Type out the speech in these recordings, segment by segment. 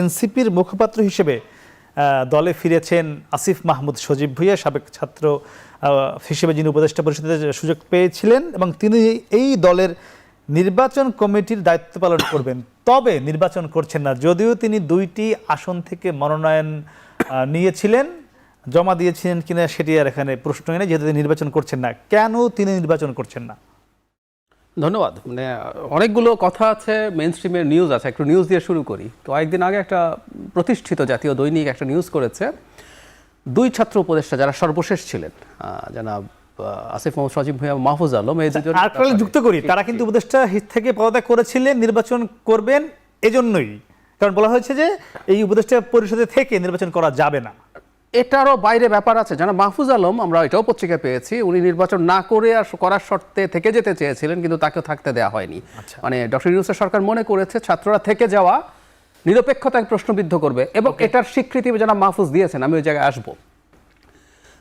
এনসিপির মুখপাত্র হিসেবে দলে ফিরেছেন আসিফ মাহমুদ সজীব ভুইয়া, সাবেক ছাত্র হিসেবে যিনি উপদেষ্টা পরিষদের সুযোগ পেয়েছিলেন এবং তিনি এই দলের নির্বাচন কমিটির দায়িত্ব পালন করবেন। তবে নির্বাচন করছেন না, যদিও তিনি দুইটি আসন থেকে মনোনয়ন নিয়েছিলেন, জমা দিয়েছিলেন কিনা সেটি আর এখানে প্রশ্ন নেই, যেহেতু তিনি নির্বাচন করছেন না। কেন তিনি নির্বাচন করছেন না? ধন্যবাদ। মানে অনেকগুলো কথা আছে মেন স্ট্রিমের নিউজ আছে একটু নিউজ দিয়ে শুরু করি। কয়েকদিন আগে একটা প্রতিষ্ঠিত জাতীয় দৈনিক একটা নিউজ করেছে। দুই ছাত্র উপদেষ্টা যারা সর্বশেষ ছিলেন আহ, আসিফ মোহাম্মদ সজিব ভুইয়া মাহফুজ আলম এই দুজন যুক্ত করি তারা কিন্তু উপদেষ্টা থেকে পদত্যাগ করেছিলেন নির্বাচন করবেন এজন্যই। কারণ বলা হয়েছে যে এই উপদেষ্টা পরিষদে থেকে নির্বাচন করা যাবে না। এটারও বাইরে ব্যাপার আছে। জানা মাহফুজ আলম আমরা এটাও পত্রিকা পেয়েছি উনি নির্বাচন না করে আর করার শর্তে থেকে যেতে চেয়েছিলেন কিন্তু তাকেও থাকতে দেওয়া হয়নি। মানে ডক্টর ইউনুসের সরকার মনে করেছে ছাত্ররা থেকে যাওয়া নিরপেক্ষতাকে প্রশ্নবিদ্ধ করবে এবং এটার স্বীকৃতি জানা মাহফুজ দিয়েছেন আমি ওই জায়গায় আসব।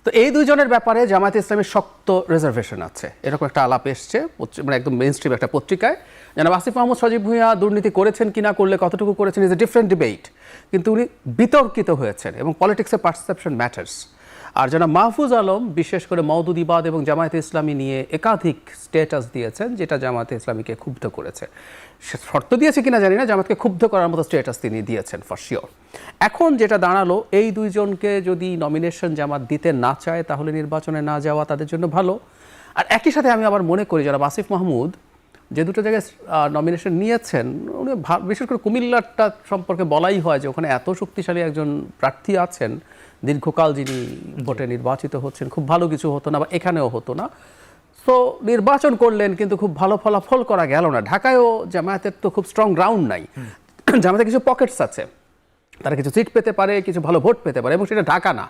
তো এই দুজনের ব্যাপারে জামায়াত ইসলামের শক্ত রিজার্ভেশন আছে। এরকম একটা আলাপ এসছে মানে একদম মেইন স্ট্রিম একটা পত্রিকায়। যেন আসিফ মাহমুদ সজীব ভুঁইয়া দুর্নীতি করেছেন কি না করলে কতটুকু করেছেন ইজ এ ডিফারেন্ট ডিবেট কিন্তু উনি বিতর্কিত হয়েছেন এবং পলিটিক্সের পারসেপশন ম্যাটার্স আর যেন মাহফুজ আলম বিশেষ করে মওদুদিবাদ এবং জামায়াতে ইসলামী নিয়ে একাধিক স্টেটাস দিয়েছেন, যেটা জামায়াতে ইসলামীকে ক্ষুব্ধ করেছে। সে শর্ত দিয়েছে কিনা জানি না জামাতকে ক্ষুব্ধ করার মতো স্টেটাস তিনি দিয়েছেন ফর শিওর এখন যেটা দাঁড়াল, এই দুইজনকে যদি নমিনেশন জামাত দিতে না চায়, তাহলে নির্বাচনে না যাওয়া তাদের জন্য ভালো। আর একই সাথে আমি আবার মনে করি যারা আসিফ মাহমুদ যে দুটো জায়গায় নমিনেশন নিয়েছেন উনি ভা- বিশেষ করে কুমিল্লারটা সম্পর্কে বলাই হয় যে ওখানে এত শক্তিশালী একজন প্রার্থী আছেন দীর্ঘকাল যিনি ভোটে নির্বাচিত হচ্ছেন খুব ভালো কিছু হতো না বা এখানেও হতো না। তো নির্বাচন করলেন কিন্তু খুব ভালো ফলাফল করা গেল না। ঢাকায়ও জামায়াতের তো খুব স্ট্রং গ্রাউন্ড নাই। জামায়াতের কিছু পকেটস আছে। তারা কিছু সিট পেতে পারে কিছু ভালো ভোট পেতে পারে এবং সেটা ঢাকা না।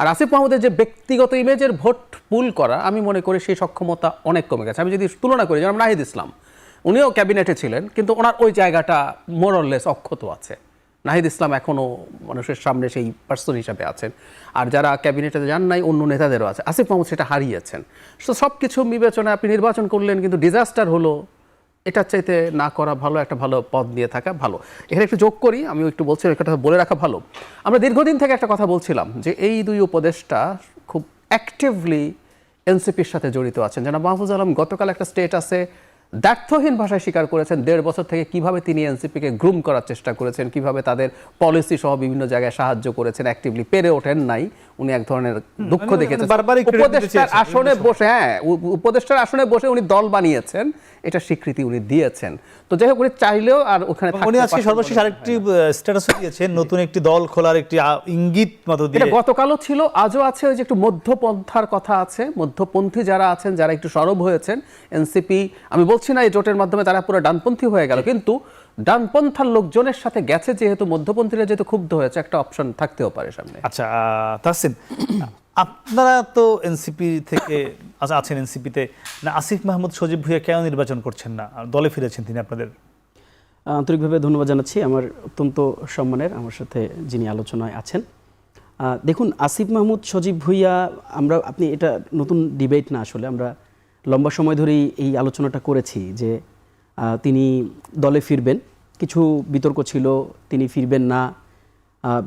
আর আসিফ মাহমুদের যে ব্যক্তিগত ইমেজের ভোট পুল করা, আমি মনে করি সেই সক্ষমতা অনেক কমে গেছে। আমি যদি তুলনা করি, যেমন নাহিদ ইসলাম, উনিও ক্যাবিনেটে ছিলেন, কিন্তু ওনার ওই জায়গাটা মোরললেস অক্ষত আছে। নাহিদ ইসলাম এখনও মানুষের সামনে সেই পার্সন হিসাবে আছেন। আর যারা ক্যাবিনেটে যান নাই, অন্য নেতাদেরও আছে। আসিফ মাহমুদ সেটা হারিয়েছেন। তো সব কিছু বিবেচনায় আপনি নির্বাচন করলেন, কিন্তু ডিজাস্টার হলো এটার চাইতে না করা ভালো, একটা ভালো পথ নিয়ে থাকা ভালো। এখানে একটু যোগ করি আমি একটু বলছি একটা বলে রাখা ভালো। আমরা দীর্ঘদিন থেকে একটা কথা বলছিলাম যে এই দুই উপদেশটা খুব অ্যাক্টিভলি এনসিপির সাথে জড়িত আছেন। যেন মাহফুজ আলম, গতকাল একটা স্টেটাসে ব্যর্থহীন ভাষায় স্বীকার করেছেন। দেড় বছর থেকে কীভাবে তিনি এনসিপিকে গ্রুম করার চেষ্টা করেছেন কীভাবে তাদের পলিসি সহ বিভিন্ন জায়গায় সাহায্য করেছেন অ্যাক্টিভলি পেরে ওঠেন নাই উনি এক ধরনের দুঃখ মানে দেখেছেন। উপদেষ্টার আসনে বসে হ্যাঁ উপদেষ্টার আসনে বসে উনি দল বানিয়েছেন এটা স্বীকৃতি উনি দিয়েছেন। তো যাই হোক উনি চাইলেও আর ওখানে উনি আজকে সর্বশেষ আরেকটি স্ট্যাটাস দিয়েছেন নতুন একটি দল খোলার একটি ইঙ্গিত মতো এটা দিয়ে গতকালও ছিল আজও আছে ওই যে একটু মধ্যপন্থার কথা আছে মধ্যপন্থী যারা আছেন যারা একটু সরব হয়েছেন এনসিপি আমি বলছি না এই জোটের মাধ্যমে তারা পুরো ডানপন্থী হয়ে গেল। কিন্তু ডানপন্থার লোকজনের সাথে গেছে যেহেতু মধ্যপন্থীরা যেহেতু ক্ষুব্ধ হয়েছে একটা অপশন থাকতেও পারে সামনে। আচ্ছা আহ, তাহসিন আপনারা তো এনসিপি থেকে আচ্ছা, আছেন এনসিপিতে না আসিফ মাহমুদ সজীব ভুইয়া কেন নির্বাচন করছেন না? দলে ফিরেছেন তিনি আপনাদের। আন্তরিকভাবে ধন্যবাদ জানাচ্ছি আমার অত্যন্ত সম্মানের আমার সাথে যিনি আলোচনায় আছেন। দেখুন আসিফ মাহমুদ সজীব ভুইয়া আমরা আপনি এটা নতুন ডিবেট না আসলে আমরা লম্বা সময় ধরেই এই আলোচনাটা করেছি যে তিনি দলে ফিরবেন, কিছু বিতর্ক ছিল, তিনি ফিরবেন না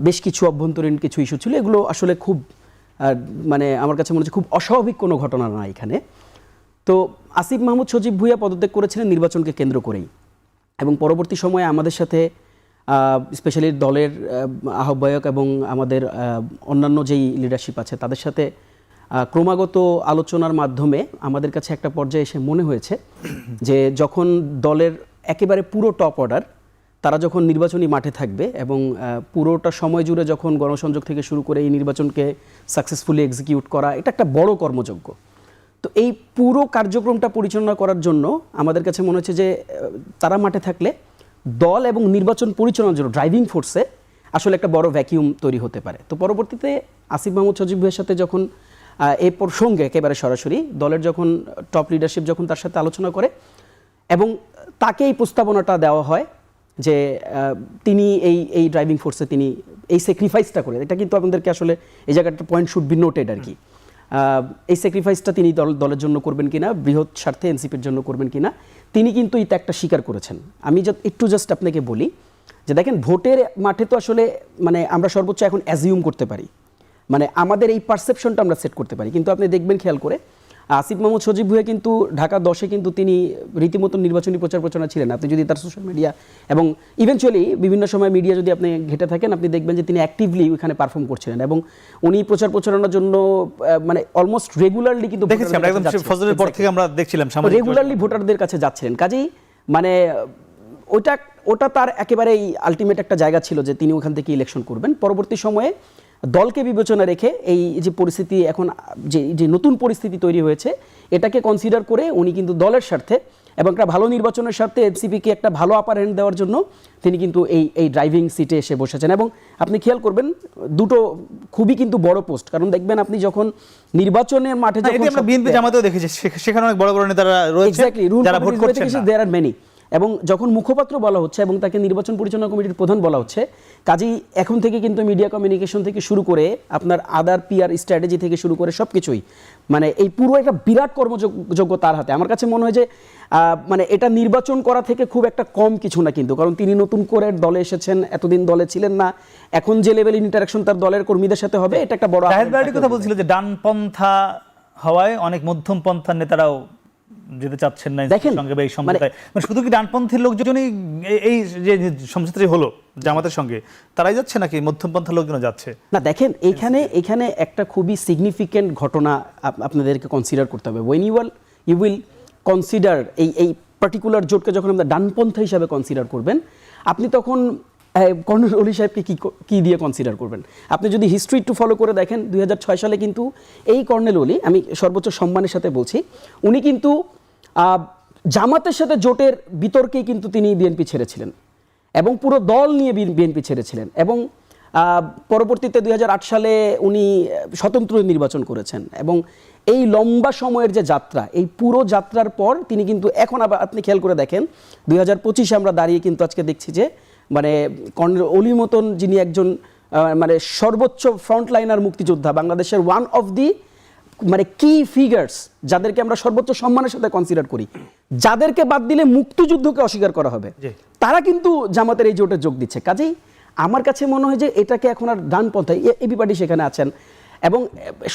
বেশ কিছু অভ্যন্তরীণ কিছু ইস্যু ছিল, এগুলো আসলে খুব মানে আমার কাছে মনে হচ্ছে খুব অস্বাভাবিক কোনো ঘটনা না এখানে। তো আসিফ মাহমুদ সজীব ভুইয়া পদত্যাগ করেছিলেন নির্বাচনকে কেন্দ্র করেই এবং পরবর্তী সময়ে আমাদের সাথে স্পেশালি দলের আহ্বায়ক এবং আমাদের অন্যান্য যেই লিডারশিপ আছে তাদের সাথে ক্রমাগত আলোচনার মাধ্যমে আমাদের কাছে একটা পর্যায়ে এসে মনে হয়েছে যে যখন দলের একেবারে পুরো টপ অর্ডার, তারা যখন নির্বাচনী মাঠে থাকবে এবং পুরোটা সময় জুড়ে যখন গণসংযোগ থেকে শুরু করে এই নির্বাচনকে সাকসেসফুলি এক্সিকিউট করা, এটা একটা বড় কর্মযজ্ঞ। তো এই পুরো কার্যক্রমটা পরিচালনা করার জন্য আমাদের কাছে মনে হচ্ছে যে তারা মাঠে থাকলে দল এবং নির্বাচন পরিচালনার জন্য ড্রাইভিং ফোর্সে আসলে একটা বড় ভ্যাকিউম তৈরি হতে পারে। তো পরবর্তীতে আসিফ মাহমুদ সজিব ভাইয়ের সাথে যখন এই প্রসঙ্গে একেবারে সরাসরি দলের যখন টপ লিডারশিপ যখন তার সাথে আলোচনা করে এবং তাকে এই প্রস্তাবনাটা দেওয়া হয় যে তিনি এই এই ড্রাইভিং ফোর্সে তিনি এই স্যাক্রিফাইসটা করে এটা কিন্তু আপনাদেরকে আসলে এই জায়গাটা পয়েন্ট শুড বি নোটেড আর কি। এই স্যাক্রিফাইসটা তিনি দল, দলের জন্য করবেন কিনা, বৃহৎ স্বার্থে এনসিপির জন্য করবেন কিনা, তিনি কিন্তু এই ত্যাগটা স্বীকার করেছেন। আমি একটু জাস্ট আপনাকে বলি যে, দেখেন, ভোটের মাঠে তো আসলে মানে আমরা সর্বোচ্চ এখন অ্যাজিউম করতে পারি। মানে আমাদের এই পারসেপশনটা আমরা সেট করতে পারি। কিন্তু আপনি দেখবেন খেয়াল করে আসিফ মাহমুদ সজীব ভুয়া কিন্তু ঢাকা দশে কিন্তু তিনি রীতিমতো নির্বাচনী প্রচার প্রচারণা ছিলেন। আপনি যদি তার সোশ্যাল মিডিয়া এবং ইভেনচুয়ালি বিভিন্ন সময় মিডিয়া যদি আপনি ঘেটে থাকেন আপনি দেখবেন যে তিনি অ্যাক্টিভলি ওখানে পারফর্ম করছিলেন এবং উনি প্রচার প্রচারণার জন্য মানে অলমোস্ট রেগুলারলি কিন্তু আমরা একদম ভোটারদের কাছে ফজলের পর থেকে আমরা দেখছিলাম রেগুলারলি ভোটারদের কাছে যাচ্ছিলেন। কাজেই মানে ওটা ওটা তার একেবারেই আলটিমেট একটা জায়গা ছিল যে তিনি ওখান থেকে ইলেকশন করবেন। পরবর্তী সময়ে দলকে বিবেচনা রেখে এই যে পরিস্থিতি এখন যে যে নতুন পরিস্থিতি তৈরি হয়েছে এটাকে কনসিডার করে উনি কিন্তু দলের স্বার্থে এবং একটা ভালো নির্বাচনের স্বার্থে এনসিপিকে একটা ভালো আপার হ্যান্ড দেওয়ার জন্য তিনি কিন্তু এই এই ড্রাইভিং সিটে এসে বসেছেন এবং আপনি খেয়াল করবেন দুটো খুবই কিন্তু বড় পোস্ট কারণ দেখবেন আপনি যখন নির্বাচনের মাঠে যখন বিএনপি জামাতেও দেখেছি সেখানে অনেক বড় বড় নেতারা রয়েছে যারা ভোট করছেন। দেয়ার আর মেনি এবং যখন মুখপাত্র বলা হচ্ছে এবং তাকে নির্বাচন পরিচালনা কমিটির প্রধান বলা হচ্ছে কাজেই এখন থেকে কিন্তু মিডিয়া কমিউনিকেশন থেকে শুরু করে আপনার আদার পিআর স্ট্র্যাটেজি থেকে শুরু করে সব কিছুই মানে এই পুরো একটা বিরাট কর্মযোগ্য তার হাতে আমার কাছে মনে হয় যে মানে এটা নির্বাচন করা থেকে খুব একটা কম কিছু না কিন্তু কারণ তিনি নতুন করে দলে এসেছেন এতদিন দলে ছিলেন না এখন যে লেভেল ইন্টারাকশন তার দলের কর্মীদের সাথে হবে এটা একটা বড় কথা। বলছিল যে ডানপন্থা হওয়ায় অনেক মধ্যম পন্থার নেতারাও যেতে চাচ্ছেন না দেখেন, সঙ্গে বা এই সমঝোতায় মানে শুধু কি ডানপন্থীর লোকজনই এই- যে সমঝোতাটি হলো জামাতের সঙ্গে তারাই যাচ্ছে নাকি মধ্যম পন্থার লোকজন যাচ্ছে? না দেখেন এখানে এখানে একটা খুবই সিগনিফিক্যান্ট ঘটনা আপনাদেরকে কনসিডার করতে হবে। When you will you will consider এই এই পার্টিকুলার জোটকে যখন আমরা ডানপন্থা হিসাবে কনসিডার করবেন আপনি তখন কর্নেল অলি সাহেবকে কী ক- দিয়ে কনসিডার করবেন? আপনি যদি হিস্ট্রি একটু ফলো করে দেখেন, দুই হাজার ছয় সালে কিন্তু এই কর্নেল অলি, আমি সর্বোচ্চ সম্মানের সাথে বলছি, উনি কিন্তু জামাতের সাথে জোটের বিতর্কেই কিন্তু তিনি বিএনপি ছেড়েছিলেন এবং পুরো দল নিয়ে বিএনপি ছেড়েছিলেন এবং পরবর্তীতে দুই হাজার আট সালে উনি স্বতন্ত্র নির্বাচন করেছেন এবং এই লম্বা সময়ের যে যাত্রা, এই পুরো যাত্রার পর তিনি কিন্তু এখন আবার, আপনি খেয়াল করে দেখেন, দুই আমরা দাঁড়িয়ে কিন্তু আজকে দেখছি যে মানে কর্নেল অলি মতন যিনি একজন মানে সর্বোচ্চ ফ্রন্টলাইনার মুক্তিযোদ্ধা বাংলাদেশের ওয়ান অফ দি মানে কি ফিগার্স যাদেরকে আমরা সর্বোচ্চ সম্মানের সাথে কনসিডার করি যাদেরকে বাদ দিলে মুক্তিযুদ্ধকে অস্বীকার করা হবে। তারা কিন্তু জামাতের এই জোটে যোগ দিচ্ছে। কাজেই আমার কাছে মনে হয় যে এটাকে এখন আর ডানপন্থা এবি পার্টি সেখানে আছেন। এবং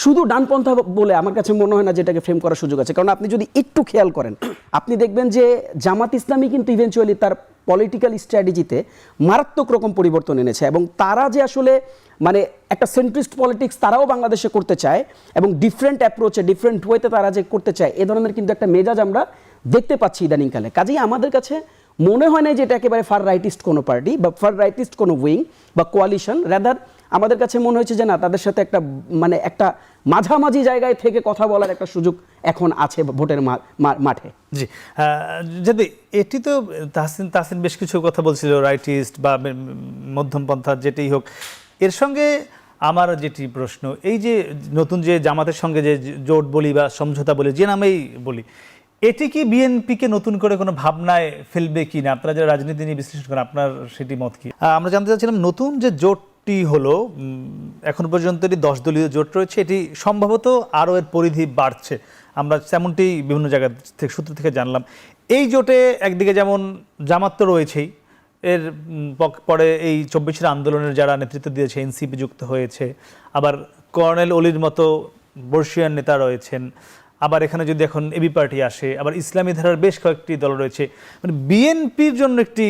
শুধু ডানপন্থা বলে আমার কাছে মনে হয় না যে এটাকে ফ্রেম করার সুযোগ আছে। কারণ আপনি যদি একটু খেয়াল করেন আপনি দেখবেন যে জামাত ইসলামী কিন্তু ইভেনচুয়ালি তার পলিটিক্যাল স্ট্র্যাটেজিতে মারাত্মক রকম পরিবর্তন এনেছে এবং তারা যে আসলে মানে একটা সেন্ট্রিস্ট পলিটিক্স তারাও বাংলাদেশে করতে চায় এবং ডিফারেন্ট অ্যাপ্রোচে ডিফারেন্ট ওয়েতে তারা যে করতে চায়, এ ধরনের কিন্তু একটা মেজাজ আমরা দেখতে পাচ্ছি ইদানিংকালে কাজেই আমাদের কাছে মনে হয় না যে এটা একেবারে ফার রাইটিস্ট কোনো পার্টি বা ফার রাইটিস্ট কোনো উইং বা কোয়ালিশন রাদার আমাদের কাছে মনে হয়েছে যে না, তাদের সাথে একটা মানে একটা মাঝামাঝি জায়গায় থেকে কথা বলার একটা সুযোগ এখন আছে ভোটের মাঠে। জি যদি এটি তো তাহসিন তাহসিন বেশ কিছু কথা বলছিল রাইটিস্ট বা মধ্যমপন্থা যেটাই হোক। এর সঙ্গে আমার যেটি প্রশ্ন, এই যে নতুন যে জামাতের সঙ্গে যে জোট বলি বা সমঝোতা বলি, যে নামেই বলি, এটি কি বিএনপিকে নতুন করে কোনো ভাবনায় ফেলবে কি না আপনারা যারা রাজনীতি নিয়ে বিশ্লেষণ করেন, আপনার সেটি মত কি? আমরা জানতে চাচ্ছিলাম, নতুন যে জোটটি হলো এখন পর্যন্ত এটি দশ দলীয় জোট রয়েছে, এটি সম্ভবত আরও এর পরিধি বাড়ছে। আমরা তেমনটি বিভিন্ন জায়গা থেকে, সূত্র থেকে জানলাম। এই জোটে একদিকে যেমন জামাত তো রয়েছেই, এর পরে এই চব্বিশের আন্দোলনের যারা নেতৃত্ব দিয়েছে, এনসিপি যুক্ত হয়েছে, আবার কর্নেল অলির মতো বর্ষিয়ান নেতা রয়েছেন, আবার এখানে যদি এখন এবি পার্টি আসে, আবার ইসলামী ধারার বেশ কয়েকটি দল রয়েছে। মানে বিএনপির জন্য একটি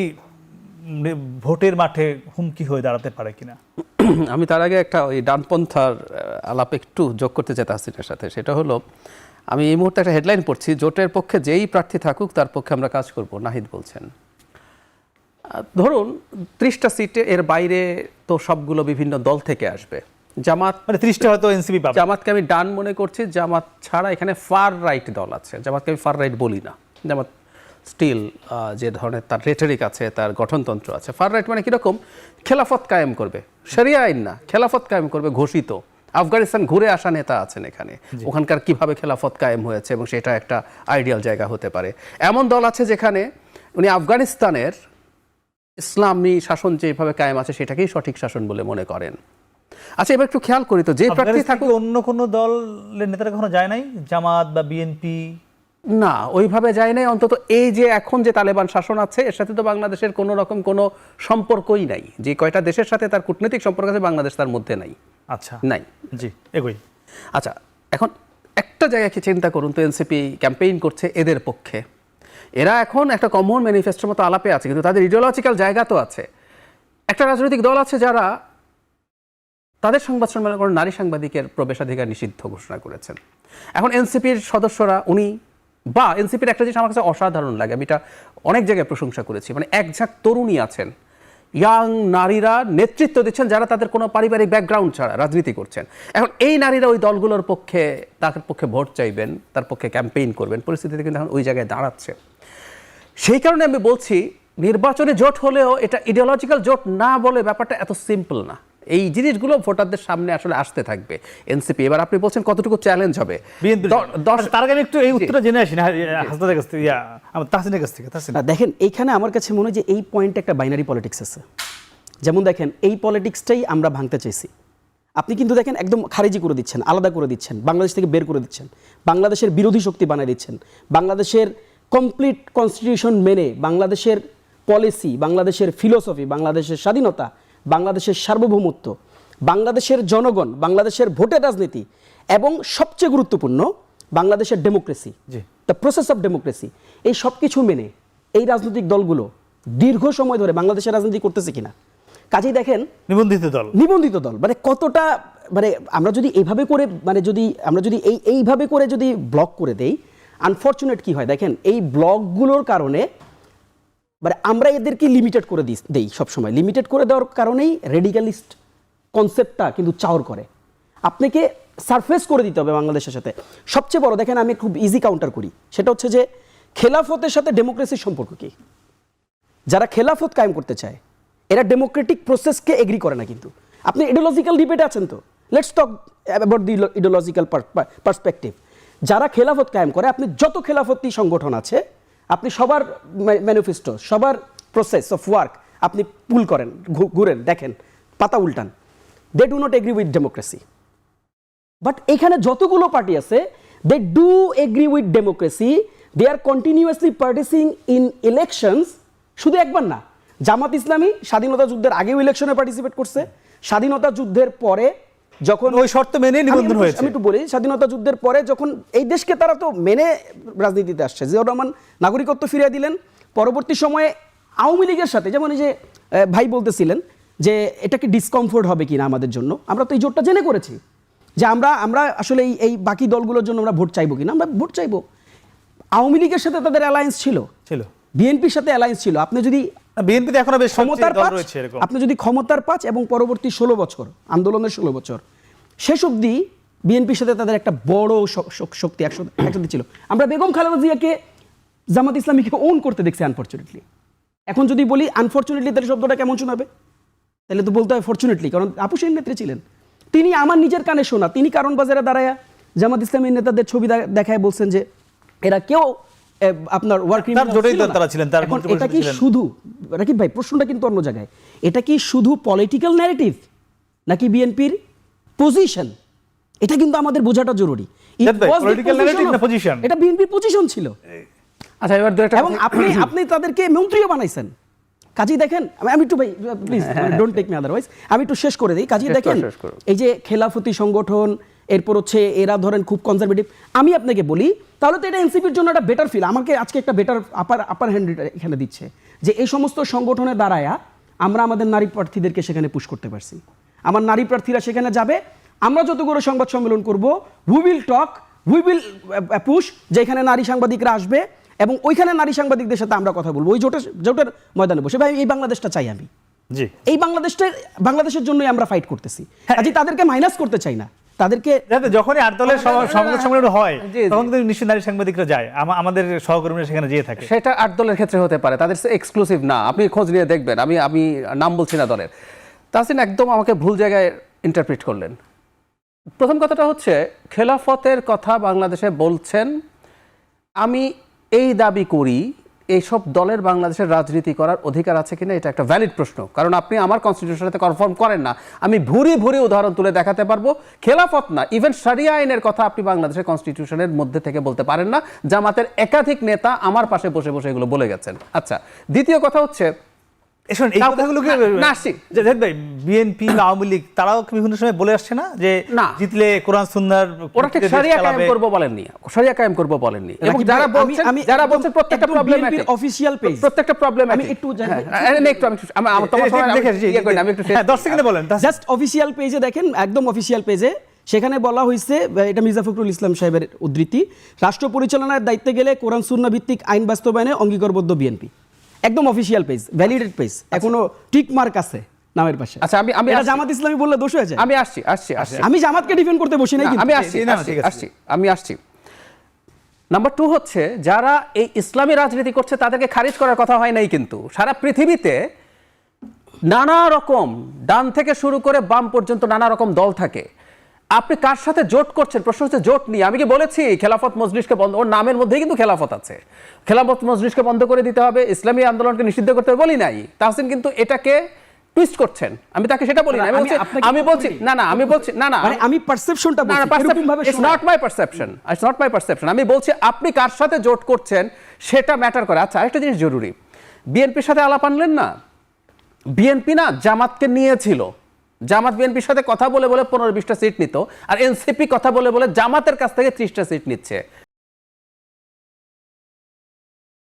ভোটের মাঠে হুমকি হয়ে দাঁড়াতে পারে কিনা? আমি তার আগে একটা ওই ডানপন্থার আলাপ একটু যোগ করতে চাই তাহসিনের সাথে। সেটা হলো আমি এই মুহূর্তে একটা হেডলাইন পড়ছি জোটের পক্ষে যেই প্রার্থী থাকুক তার পক্ষে আমরা কাজ করব নাহিদ বলছেন। ধরুন ত্রিশটা সিটে এর বাইরে তো সবগুলো বিভিন্ন দল থেকে আসবে। জামাত মানে ত্রিশটা হয়তো এনসিপি পাবে। জামাতকে আমি ডান মনে করছি জামাত ছাড়া এখানে ফার রাইট দল আছে। জামাতকে আমি ফার রাইট বলি না। জামাত স্টিল যে ধরনের তার রেটরিক আছে তার গঠনতন্ত্র আছে ফার রাইট মানে কীরকম? খেলাফত কায়েম করবে। শরিয়া আইন না খেলাফত কায়েম করবে ঘোষিত। আফগানিস্তান ঘুরে আসা নেতা আছেন এখানে। ওখানকার কীভাবে খেলাফত কায়েম হয়েছে এবং সেটা একটা আইডিয়াল জায়গা হতে পারে। এমন দল আছে যেখানে উনি আফগানিস্তানের ইসলামী শাসন যেভাবে কায়েম আছে সেটাকেই সঠিক শাসন বলে মনে করেন। আচ্ছা এবার একটু খেয়াল করি তো যে প্রার্থী থাকুক অন্য কোনো দলের নেতারা কখনো যায় নাই? জামাত বা বিএনপি? না ওইভাবে যায় নাই। অন্তত এই যে এখন যে তালেবান শাসন আছে এর সাথে তো বাংলাদেশের কোনো রকম কোনো সম্পর্কই নাই। যে কয়টা দেশের সাথে তার কূটনৈতিক সম্পর্ক আছে বাংলাদেশ তার মধ্যে নাই। আচ্ছা। নাই। জি এগোই। আচ্ছা এখন একটা জায়গায় কি চিন্তা করুন তো এনসিপি ক্যাম্পেইন করছে এদের পক্ষে। এরা এখন একটা কমন ম্যানিফেস্টোর মতো আলাপে আছে কিন্তু তাদের ইডিওলজিক্যাল জায়গা তো আছে। একটা রাজনৈতিক দল আছে যারা তাদের সংবাদ সম্মেলন করে নারী সাংবাদিকের প্রবেশাধিকার নিষিদ্ধ ঘোষণা করেছেন। এখন এনসিপির সদস্যরা উনি বা এনসিপির একটা জিনিস আমার কাছে অসাধারণ লাগে, আমি এটা অনেক জায়গায় প্রশংসা করেছি। মানে এক ঝাঁক তরুণী আছেন ইয়াং নারীরা নেতৃত্ব দিচ্ছেন যারা তাদের কোনো পারিবারিক ব্যাকগ্রাউন্ড ছাড়া রাজনীতি করছেন। এখন এই নারীরা ওই দলগুলোর পক্ষে, তার পক্ষে ভোট চাইবেন, তার পক্ষে ক্যাম্পেইন করবেন, পরিস্থিতিতে কিন্তু এখন ওই জায়গায় দাঁড়াচ্ছে। সেই কারণে আমি বলছি, নির্বাচনে জোট হলেও এটা ইডিওলজিক্যাল জোট না বলে ব্যাপারটা এত সিম্পল না। এই জিনিসগুলো ভোটারদের সামনে আসলে আসতে থাকবে। এনসিপি এবার আপনি বলছেন কতটুকু চ্যালেঞ্জ হবে। বিএনপি তার আগে একটু এই উত্তরটা জেনে আসি হাসনাদের কাছ থেকে আমার তাহসিনের কাছ থেকে তাহসিন। দেখেন এইখানে আমার কাছে মনে হয় যে এই পয়েন্টে একটা বাইনারি পলিটিক্স আছে। যেমন দেখেন এই পলিটিক্সটাই আমরা ভাঙতে চাইছি। আপনি কিন্তু দেখেন একদম খারিজি করে দিচ্ছেন আলাদা করে দিচ্ছেন বাংলাদেশ থেকে বের করে দিচ্ছেন বাংলাদেশের বিরোধী শক্তি বানিয়ে দিচ্ছেন বাংলাদেশের কমপ্লিট কনস্টিটিউশন মেনে বাংলাদেশের পলিসি বাংলাদেশের ফিলোসফি বাংলাদেশের স্বাধীনতা বাংলাদেশের সার্বভৌমত্ব বাংলাদেশের জনগণ বাংলাদেশের ভোটের রাজনীতি এবং সবচেয়ে গুরুত্বপূর্ণ বাংলাদেশের democracy the process of democracy এই সব কিছু মেনে এই রাজনৈতিক দলগুলো দীর্ঘ সময় ধরে বাংলাদেশের রাজনীতি করতেছে কিনা? কাজেই দেখেন নিবন্ধিত দল। নিবন্ধিত দল মানে কতটা মানে আমরা যদি এইভাবে করে মানে যদি আমরা যদি এই এইভাবে করে যদি ব্লক করে দেই আনফর্চুনেট কি হয়? দেখেন এই ব্লকগুলোর কারণে মানে আমরা এদেরকে লিমিটেড করে দিই দেই সবসময়। লিমিটেড করে দেওয়ার কারণেই রেডিক্যালিস্ট কনসেপ্টটা কিন্তু চাওর করে। আপনাকে সারফেস করে দিতে হবে বাংলাদেশের সাথে। সবচেয়ে বড়, দেখেন আমি খুব ইজি কাউন্টার করি। সেটা হচ্ছে যে, খেলাফতের সাথে ডেমোক্রেসির সম্পর্ক কি? যারা খেলাফত কায়েম করতে চায়, এরা ডেমোক্রেটিক প্রসেসকে এগ্রি করে না কিন্তু। আপনি ইডিওলজিক্যাল ডিবেটে আছেন তো? Let's talk about the ideological perspective যারা খেলাফত কায়েম করে, আপনি যত খেলাফতি সংগঠন আছে আপনি সবার ম্যানিফেস্টো সবার প্রসেস অফ ওয়ার্ক আপনি পুল করেন ঘুরেন, দেখেন, পাতা উল্টান। They do not agree with democracy but এখানে যতগুলো পার্টি আছে they do agree with democracy they are continuously participating in elections শুধু একবার না, জামাত ইসলামী স্বাধীনতা যুদ্ধের আগেও ইলেকশনে পার্টিসিপেট করছে। স্বাধীনতা যুদ্ধের পরে যখন ওই শর্ত মেনে নিবন্ধন হয়েছে। আমি একটু বলি স্বাধীনতা যুদ্ধের পরে যখন এই দেশকে তারা তো মেনে রাজনীতিতে আসছে জিয়াউর রহমান নাগরিকত্ব ফিরিয়ে দিলেন পরবর্তী সময়ে আওয়ামী লীগের সাথে যেমন এই যে ভাই বলতেছিলেন যে এটা কি ডিসকমফোর্ট হবে কিনা আমাদের জন্য আমরা তো এই জোটটা জেনে করেছি যে আমরা আমরা আসলে এই এই বাকি দলগুলোর জন্য আমরা ভোট চাইব কিনা আমরা ভোট চাইব। আওয়ামী লীগের সাথে তাদের অ্যালায়েন্স ছিল। ছিল। বিএনপির সাথে অ্যালায়েন্স ছিল। আপনি যদি বিএনপিতে এখনও বেশ ক্ষমতার পাঁচ? রয়েছে আপনি যদি ক্ষমতার পাঁচ এবং পরবর্তী ষোলো বছর আন্দোলনের ষোলো বছর শেষ অবধি বিএনপির সাথে তাদের একটা বড় শক্তি একসাথে ছিল। আমরা বেগম খালেদা জিয়াকে জামাত ইসলামীকে ওন করতে দেখছি আনফর্চুনেটলি এখন যদি বলি আনফর্চুনেটলি তাহলে শব্দটা কেমন শোনাবে? তাহলে তো বলতে হয় ফর্চুনেটলি কারণ আপু সেন নেত্রী ছিলেন। তিনি আমার নিজের কানে শোনা তিনি কারণ বাজারে দাঁড়ায় জামাত ইসলামীর নেতাদের ছবি দেখায় বলছেন যে এরা কেউ আপনার ওয়ার্কিং তার ছিলেন, তার এটা কি শুধু রাকিব ভাই প্রশ্নটা কিন্তু অন্য জায়গায়। এটা কি শুধু পলিটিক্যাল ন্যারেটিভ নাকি বিএনপির পজিশন এটা কিন্তু আমাদের বোঝাটা জরুরি। এটা বিএনপির পজিশন ছিল। আচ্ছা এবার এবং আপনি আপনি তাদেরকে মন্ত্রীও বানাইছেন। কাজী দেখেন আমি- আমি একটু ভাই please don't take me otherwise আমি একটু শেষ করে দিই। কাজী দেখেন এই যে খেলাফতি সংগঠন এরপর হচ্ছে এরা ধরেন খুব কনজারভেটিভ আমি আপনাকে বলি তাহলে তো এটা এনসিপির জন্য একটা বেটার ফিল আমাকে আজকে একটা বেটার আপার আপার হ্যান্ড এখানে দিচ্ছে যে এই সমস্ত সংগঠনের দ্বারায়া আমরা আমাদের নারী প্রার্থীদেরকে সেখানে পুশ করতে পারছি। আমার নারী প্রার্থীরা সেখানে যাবে। আমরা যতগুলো সংবাদ সম্মেলন করব we will talk we will push যেখানে নারী সাংবাদিকরা আসবে এবং ওইখানে নারী সাংবাদিকদের সাথে আমরা কথা বলব। ওই জোটের জোটের ময়দানে বসে। ভাই এই বাংলাদেশটা চাই আমি। জি। এই বাংলাদেশটা বাংলাদেশের জন্যই আমরা ফাইট করতেছি। কাজে তাদেরকে মাইনাস করতে চাই না। তাদেরকে যখনই আট দলের সংবাদ সম্মেলন হয়। তখন কিন্তু নিশ্চয়ই নারী সাংবাদিকরা যায়। আমা- আমাদের সহকর্মীরা সেখানে যেয়ে থাকে। সেটা আট দলের ক্ষেত্রে হতে পারে। তাদের এক্সক্লুসিভ না। আপনি খোঁজ নিয়ে দেখবেন। আমি আমি নাম বলছি না দলের। তাহসিন একদম আমাকে ভুল জায়গায় ইন্টারপ্রিট করলেন। প্রথম কথাটা হচ্ছে খেলাফতের কথা বাংলাদেশে বলছেন আমি এই দাবি করি এইসব দলের বাংলাদেশের রাজনীতি করার অধিকার আছে কিনা এটা একটা ভ্যালিড প্রশ্ন। কারণ আপনি আমার কনস্টিটিউশনের সাথে কনফার্ম করেন না। আমি ভুরি ভুরি উদাহরণ তুলে দেখাতে পারব। খেলাফত না ইভেন সারিয়া আইনের কথা আপনি বাংলাদেশের কনস্টিটিউশনের মধ্যে থেকে বলতে পারেন না। জামাতের একাধিক নেতা আমার পাশে বসে বসে এগুলো বলে গেছেন। আচ্ছা দ্বিতীয় কথা হচ্ছে এসন এই কাউকে- কথাগুলোকে না, না, আসছি। যে দেখ ভাই বিএনপি আওয়ামী লীগ তারাও বিভিন্ন সময় বলে আসছে না? যে জিতলে কোরআন সুন্নাহর ওরা ঠিক দেশ কায়েম চালাবে। বলেননি। সারিয়া কায়েম করব বলেননি। এবং যারা বলছেন আমি- যারা একদম- বলছেন প্রত্যেকটা প্রবলেম BNP র official প্রত্যেকটা প্রবলেম আমি একটু জানব। একটু আমি আমি- তোমার সময় দেখে আসি, ইয়ে আমি একটু হ্যাঁ। সেকেন্ডে বলেন জাস্ট পেজে দেখেন একদম অফিসিয়াল পেজে সেখানে বলা হয়েছে এটা মির্জা ফখরুল ইসলাম সাহেবের উদ্ধৃতি। রাষ্ট্র পরিচালনার দায়িত্বে গেলে কোরআন সুন্না ভিত্তিক আইন বাস্তবায়নে অঙ্গীকারবদ্ধ বিএনপি একদম অফিসিয়াল পেজ ভ্যালিডেড পেজ এখনও টিক মার্ক আছে নামের পাশে। আচ্ছা, আমি- আমি এটা জামাত ইসলামী বললে দোষ হয়েছে আমি আসছি আসছি আসছি। আমি জামাতকে ডিফেন্ড করতে বসি নাই কিন্তু। আমি আসছি না, না, আসছি, আসছি আমি আসছি। নাম্বার টু হচ্ছে যারা এই ইসলামী রাজনীতি করছে তাদেরকে খারিজ করার কথা হয় নাই কিন্তু। সারা পৃথিবীতে নানা রকম ডান থেকে শুরু করে বাম পর্যন্ত নানা রকম দল থাকে। আপনি কার সাথে জোট করছেন? প্রশ্ন হচ্ছে জোট নিয়ে। আমি কি বলেছি? খেলাফত মজলিসকে বন্ধ ওর নামের মধ্যেই কিন্তু খেলাফত আছে। খেলাফত মজলিসকে বন্ধ করে দিতে হবে ইসলামী আন্দোলনকে নিষিদ্ধ করতে হবে বলি নাই। তাহসিন কিন্তু এটাকে টুইস্ট করছেন। আমি তাকে সেটা বলি না আমি আমি বলছি আমি বলছি না না আমি বলছি না না। মানে আমি পারসেপশনটা বলছি এরকম ভাবে it's not my perception it's not my perception আমি বলছি আপনি কার সাথে জোট করছেন সেটা ম্যাটার করে। আচ্ছা আরেকটা জিনিস জরুরি। বিএনপির সাথে আলাপ আনলেন না? বিএনপি না জামাতকে নিয়েছিল। জামাত বিএনপির সাথে কথা বলে বলে পনেরো বিশটা সিট নিত, আর এনসিপি কথা বলে বলে জামাতের কাছ থেকে ত্রিশটা সিট নিচ্ছে।